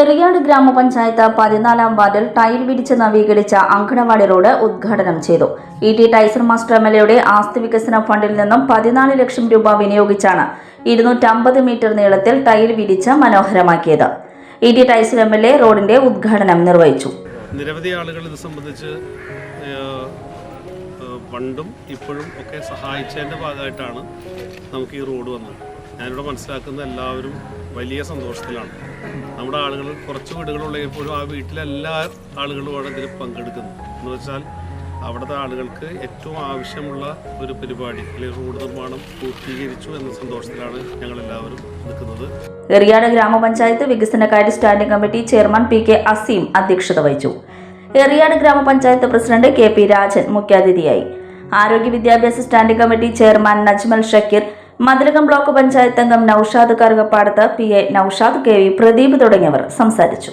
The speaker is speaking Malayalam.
എറിയാട് ഗ്രാമപഞ്ചായത്ത് പതിനാലാം വാർഡിൽ ടൈൽ വിരിച്ച് നവീകരിച്ച അങ്കണവാടി റോഡ് ഉദ്ഘാടനം ചെയ്തു. E T Taison master M L എയുടെ ആസ്തി വികസന ഫണ്ടിൽ നിന്നും പതിനാല് ലക്ഷം രൂപ വിനിയോഗിച്ചാണ് ഇരുന്നൂറ്റമ്പത് മീറ്റർ നീളത്തിൽ ടൈൽ വിരിച്ച് മനോഹരമാക്കിയത്. E T Taison M L A റോഡിന്റെ ഉദ്ഘാടനം നിർവഹിച്ചു. നിരവധി ആളുകൾ സംബന്ധിച്ച് പണ്ടും ഇപ്പോഴും ഒക്കെ സഹായിച്ചതിന്റെ ഭാഗമായിട്ടാണ് നമുക്ക് ഈ റോഡ് വന്നത്. ഞാനിവിടെ മനസ്സിലാക്കുന്ന എല്ലാവരും വലിയ സന്തോഷത്തിലാണ്. നമ്മുടെ ആളുകൾ കുറച്ച് വീടുകളുള്ളപ്പോഴും ആ വീട്ടിലെല്ലാ ആളുകളുമാണ് ഇതിൽ പങ്കെടുക്കുന്നത് എന്ന് വെച്ചാൽ അവിടുത്തെ ആളുകൾക്ക് ഏറ്റവും ആവശ്യമുള്ള ഒരു പരിപാടി അല്ലെങ്കിൽ റോഡ് നിർമ്മാണം പൂർത്തീകരിച്ചു എന്ന സന്തോഷത്തിലാണ് ഞങ്ങൾ എല്ലാവരും നിൽക്കുന്നത്. എറിയാട് ഗ്രാമപഞ്ചായത്ത് വികസനകാര്യ standing committee chairman P K Azeem അധ്യക്ഷത വഹിച്ചു. എറിയാട് ഗ്രാമപഞ്ചായത്ത് പ്രസിഡന്റ് കെ പി രാജൻ മുഖ്യാതിഥിയായി. ആരോഗ്യ വിദ്യാഭ്യാസ standing committee chairman Najmal Shakeer Mathilakam block panchayat അംഗം Noushad Karukappadath P A Noushad K V Pradeep തുടങ്ങിയവർ സംസാരിച്ചു